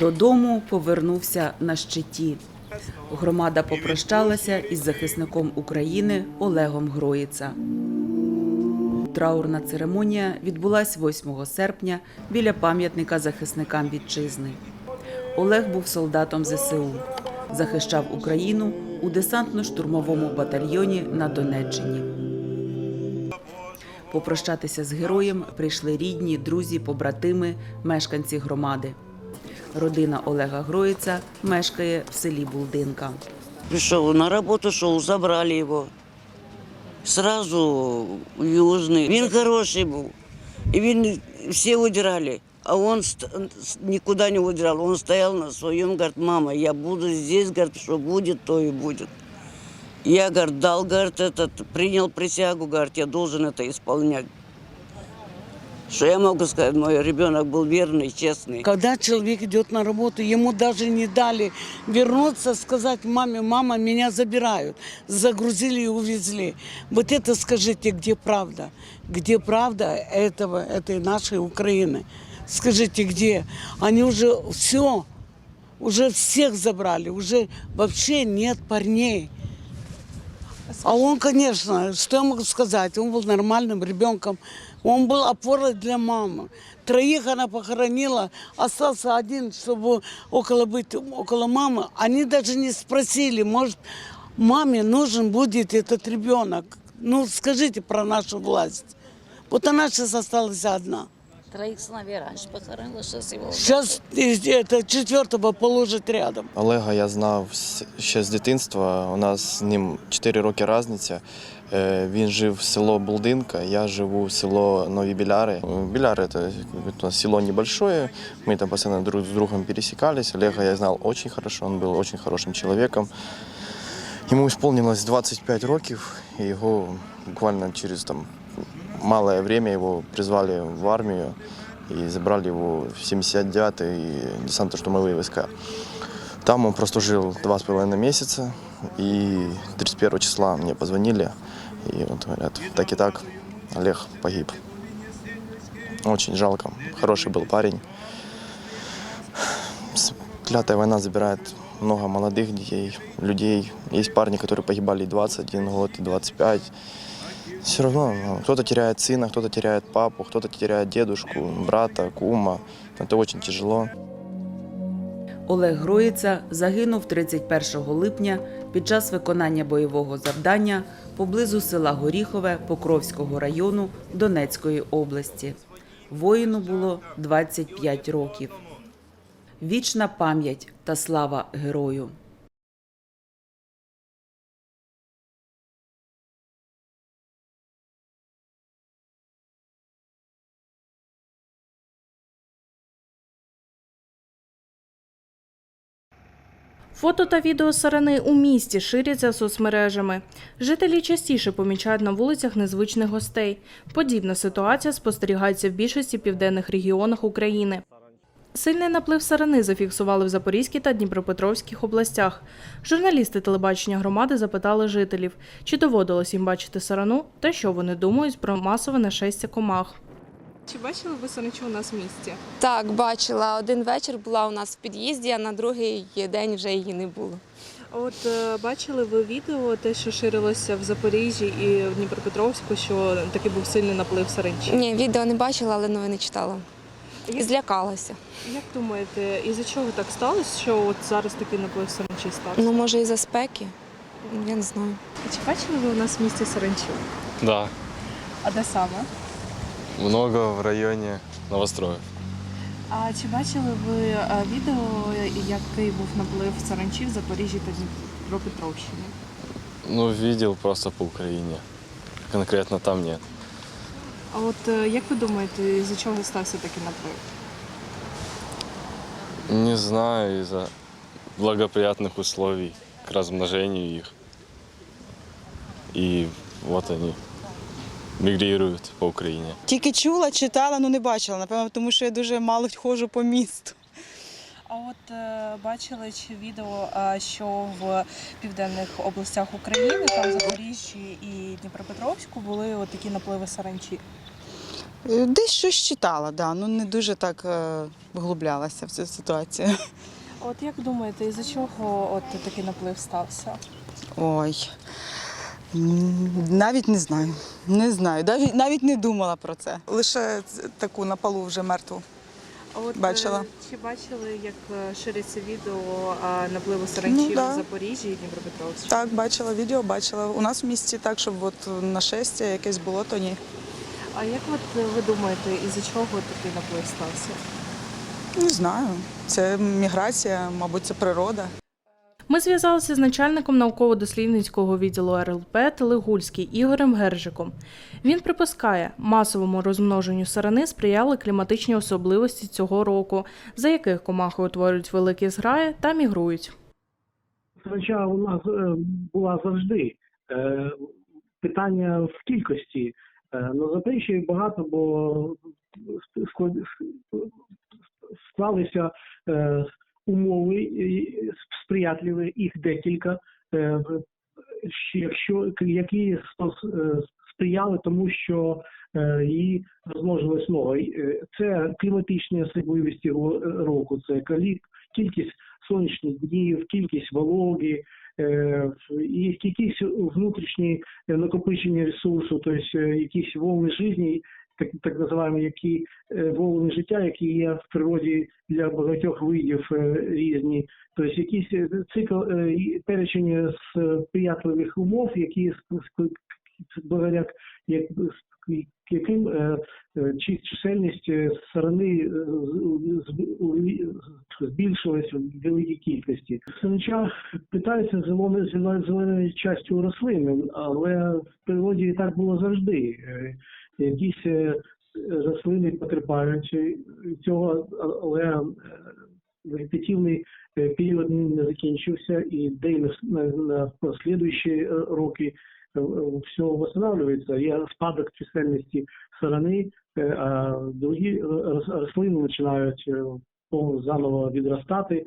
Додому повернувся на щиті. Громада попрощалася із захисником України Олегом Гроїца. Траурна церемонія відбулась 8 серпня біля пам'ятника захисникам вітчизни. Олег був солдатом ЗСУ, захищав Україну у десантно-штурмовому батальйоні на Донеччині. Попрощатися з героєм прийшли рідні, друзі, побратими, мешканці громади. Родина Олега Гроїца мешкає в селі Булдинка. Пришел на работу, шел, забрали его. Сразу в Южный. Він хороший був. І він всі удирали. А он ст- с- никуда не удирал. Он стоял на своем, говорит, мама, я буду здесь, говорит, что будет, то и будет. Я, говорит, дал, говорит, этот, принял присягу, говорит, я должен это исполнять. Что я могу сказать, мой ребенок был верный, честный. Когда человек идет на работу, ему даже не дали вернуться, сказать маме, мама, меня забирают. Загрузили и увезли. Вот это скажите, где правда? Где правда этого, этой нашей Украины? Скажите, где? Они уже все, уже всех забрали, уже вообще нет парней. А он, конечно, что я могу сказать, он был нормальным ребенком, он был опорой для мамы. Троих она похоронила, остался один, чтобы около быть, около мамы. Они даже не спросили, может, маме нужен будет этот ребенок. Ну, скажите про нашу власть. Вот она сейчас осталась одна. Троих сыновей раньше похоронила, сейчас его. Сейчас это четвертого положит рядом. Олега я знав з- ще з дитинства. У нас з ним 4 роки різниця. Е, Він жив в село Булдинка, я живу в село Нові Біляри. Е, Біляри – это у нас село небольшое, мы там постоянно друг с другом пересекались. Олега я знал очень хорошо, он был очень хорошим человеком. Йому исполнилось 25 років, і його буквально через там, малое время его призвали в армию и забрали его в 79-й десантно-штурмовые войска. Там он прослужил два с половиной месяца, и 31 числа мне позвонили, и вот говорят, так и так, Олег погиб. Очень жалко, хороший был парень. Клятая война забирает много молодых детей, людей. Есть парни, которые погибали и 21 год, и 25. Все равно ну, кто-то теряет сына, кто-то теряет папу, кто-то теряет дедушку, брата, кума. Это очень тяжело. Олег Гроїца загинув 31 липня під час виконання бойового завдання поблизу села Горіхове Покровського району Донецької області. Воїну було 25 років. Вічна пам'ять та слава герою. Фото та відео сарани у місті ширяться соцмережами. Жителі частіше помічають на вулицях незвичних гостей. Подібна ситуація спостерігається в більшості південних регіонах України. Сильний наплив сарани зафіксували в Запорізькій та Дніпропетровських областях. Журналісти телебачення громади запитали жителів, чи доводилось їм бачити сарану та що вони думають про масове нашестя комах. Чи бачили ви саранчу у нас в місті? Так, бачила. Один вечір була у нас в під'їзді, а на другий день вже її не було. А От е, бачили ви відео, те, що ширилося в Запоріжжі і в Дніпропетровську, що такий був сильний наплив саранчі. Ні, відео не бачила, але новини читала. І Як, злякалася. як думаєте, із-за чого так сталося, що от зараз такий наплив саранчі стався? Ну, може, і за спеки. Я не знаю. Чи бачили ви у нас в місті саранчу? Да, А де саме? Много в районе новостроев. А чи бачили ви відео, який був наплив саранчі в Запоріжжі та Дніпропетровщині? Ну, видел просто по Украине. Конкретно там нет. А от е, як ви думаєте, із-за чого стався такий наплив? Не знаю, из-за благоприятных условий к размножению их. И вот они мигрируют по Украине. Тільки чула, читала, але не бачила. Напевно, тому що я дуже мало ходжу по місту. А от е, бачили чи відео, е, що в південних областях України, там Запоріжжі і Дніпропетровську, були от такі напливи саранчі. Е, Десь щось читала, да, ну не дуже так е, вглублялася в цю ситуацію. От як думаєте, із-за чого от такий наплив стався? Ой. Навіть не знаю. Не знаю. Навіть, навіть не думала про це. Лише таку на полу вже мертву. А от Бачила. е, чи бачили, як е, шириться відео напливу саранчів Ну, да. в Запоріжжі і Дніпропетровську? Так, бачила відео, бачила. У нас в місті так, щоб от нашестя якесь було, то ні. А як от ви думаєте, із-за чого такий наплив стався? Не знаю. Це міграція, мабуть, це природа. Ми зв'язалися з начальником науково-дослідницького відділу РЛП Телегульський Ігорем Гержиком. Він припускає, масовому розмноженню сарани сприяли кліматичні особливості цього року, за яких комахи утворюють великі зграї та мігрують. Саранча у нас е, була завжди. Е, Питання в кількості. Е, На Запоріжжі багато, бо склалися е, умови сприятливі, їх декілька, е, якщо які спос- е, сприяли тому, що е, її розмножилось много. Е, Це кліматичні особливості ро- року, це кількість сонячних днів, кількість вологи, е, і якісь внутрішні е, накопичення ресурсу, тобто е, якісь волни житті, так, так називаємо, які е, волни життя, які є в природі для багатьох видів е, різні. Тобто якийсь е, цикл перечень сприятливих умов, які як, яким чи- чисельність сторони з- з- збільшилась в великій кількості. Синича питається зеленою частю рослин, але в природі так було завжди. Е, Якісь е, рослини потерпають е, цього, але е, вегетативний е, період не закінчився, і де на, на, на послідуючі е, роки е, все восстанавливается. Є спадок чисельності сторони, е, а другі рос- рослини починають е, заново відростати.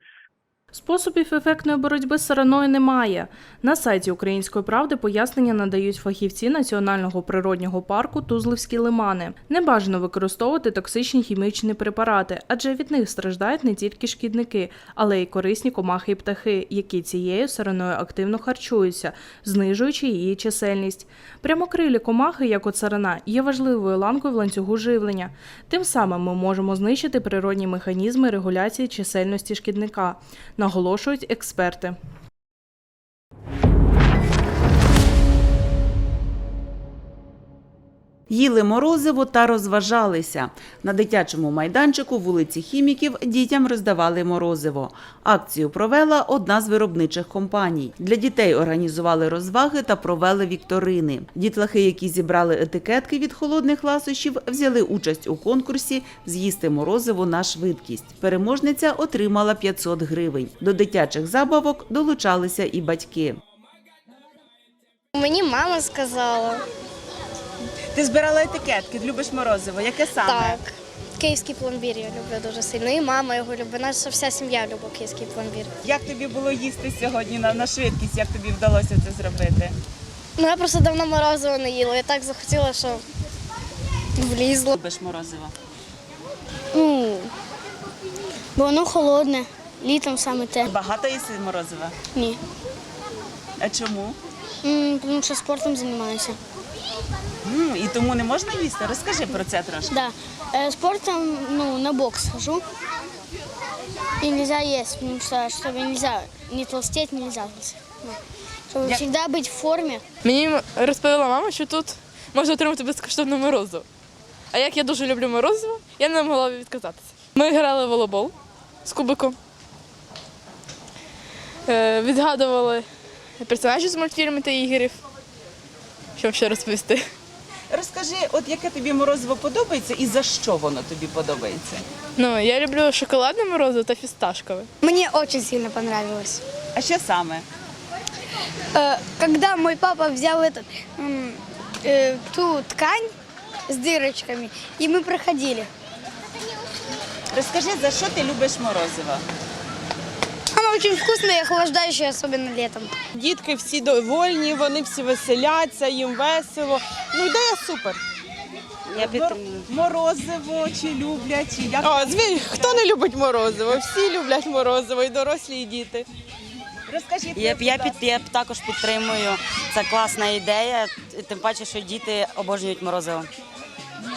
Способів ефектної боротьби з сараною немає. На сайті Української правди пояснення надають фахівці Національного природнього парку Тузливські лимани. Не бажано використовувати токсичні хімічні препарати, адже від них страждають не тільки шкідники, але й корисні комахи і птахи, які цією сараною активно харчуються, знижуючи її чисельність. Прямокрилі комахи, як от сарана, є важливою ланкою в ланцюгу живлення. Тим самим ми можемо знищити природні механізми регуляції чисельності шкідника наголошують експерти. Їли морозиво та розважалися. На дитячому майданчику вулиці Хіміків дітям роздавали морозиво. Акцію провела одна з виробничих компаній. Для дітей організували розваги та провели вікторини. Дітлахи, які зібрали етикетки від холодних ласощів, взяли участь у конкурсі З'їсти морозиво на швидкість. Переможниця отримала 500 гривень. До дитячих забавок долучалися і батьки. Мені мама сказала. Ти збирала етикетки, любиш морозиво. Яке саме? Так. Київський пломбір я люблю дуже сильно. І мама його любить. Наша вся сім'я любить київський пломбір. Як тобі було їсти сьогодні на, на швидкість? Як тобі вдалося це зробити? Ну я просто давно морозиво не їла. Я так захотіла, що влізло. Любиш морозиво. Ну, бо воно холодне. Літом саме те. Багато їси морозива? Ні. А чому? М, Тому що спортом займаюся. М, і тому не можна їсти? Розкажи про це трошки. Да. Э, спортом, ну, на бокс хожу. И нельзя есть, потому что, чтобы нельзя не толстеть, нельзя. Ну, Чтобы Я- всегда быть в форме. Мені розповіла мама, що тут можна отримати безкоштовне морозиво. А як я дуже люблю морозиво, я не могла відказатися. Ми грали в волейбол з кубиком. Е, відгадували персонажів з мультфільмів та ігрів. Що ще розповісти? Розкажи, от яке тобі морозиво подобається і за що воно тобі подобається? Ну, я люблю шоколадне морозиво та фісташкове. Мне очень сильно понравилось. А що саме? Э, Когда мой папа взял этот, м, э, ту ткань с дырочками, и мы проходили. Розкажи, за що ти любиш морозиво? Очень вкусное и охлаждающее, особенно летом. Дітки всі довольні, вони всі веселяться, їм весело. Ну, ідея супер. Я Морозиво чи люблять? чи Як... О, зві... хто не любить морозиво? Всі люблять морозиво, і дорослі, і діти. Розкажіть, Я, я, під, я також підтримую. Це класна ідея, тим паче, що діти обожнюють морозиво.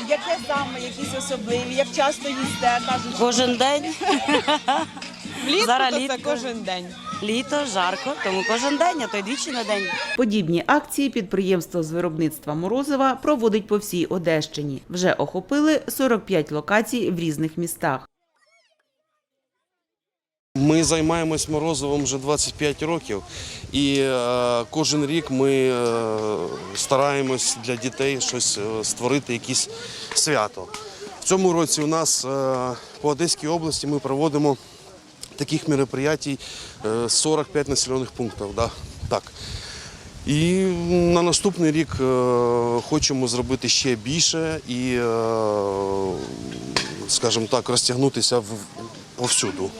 яке саме, якісь особливі, як часто їсте, кажуть. Кожен день. Влітку Зараз то це літко. кожен день. Літо, жарко, тому кожен день, а то й двічі на день. Подібні акції підприємство з виробництва морозива проводить по всій Одещині. Вже охопили 45 локацій в різних містах. Ми займаємось морозивом вже 25 років, і е, кожен рік ми е, стараємось для дітей щось е, створити, якісь свято. В цьому році у нас е, по Одеській області ми проводимо таких мероприятій е, 45 населених пунктів. Да? Так. І на наступний рік е, хочемо зробити ще більше і, е, скажімо так, розтягнутися повсюду.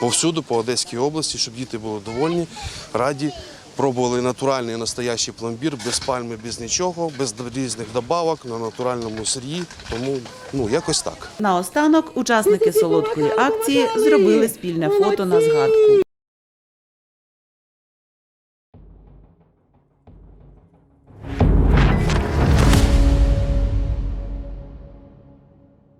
Повсюду, по Одеській області, щоб діти були довольні, раді, пробували натуральний настоящий пломбір, без пальми, без нічого, без різних добавок, на натуральному сирі. Тому ну, якось так. Наостанок учасники солодкої акції зробили спільне фото на згадку.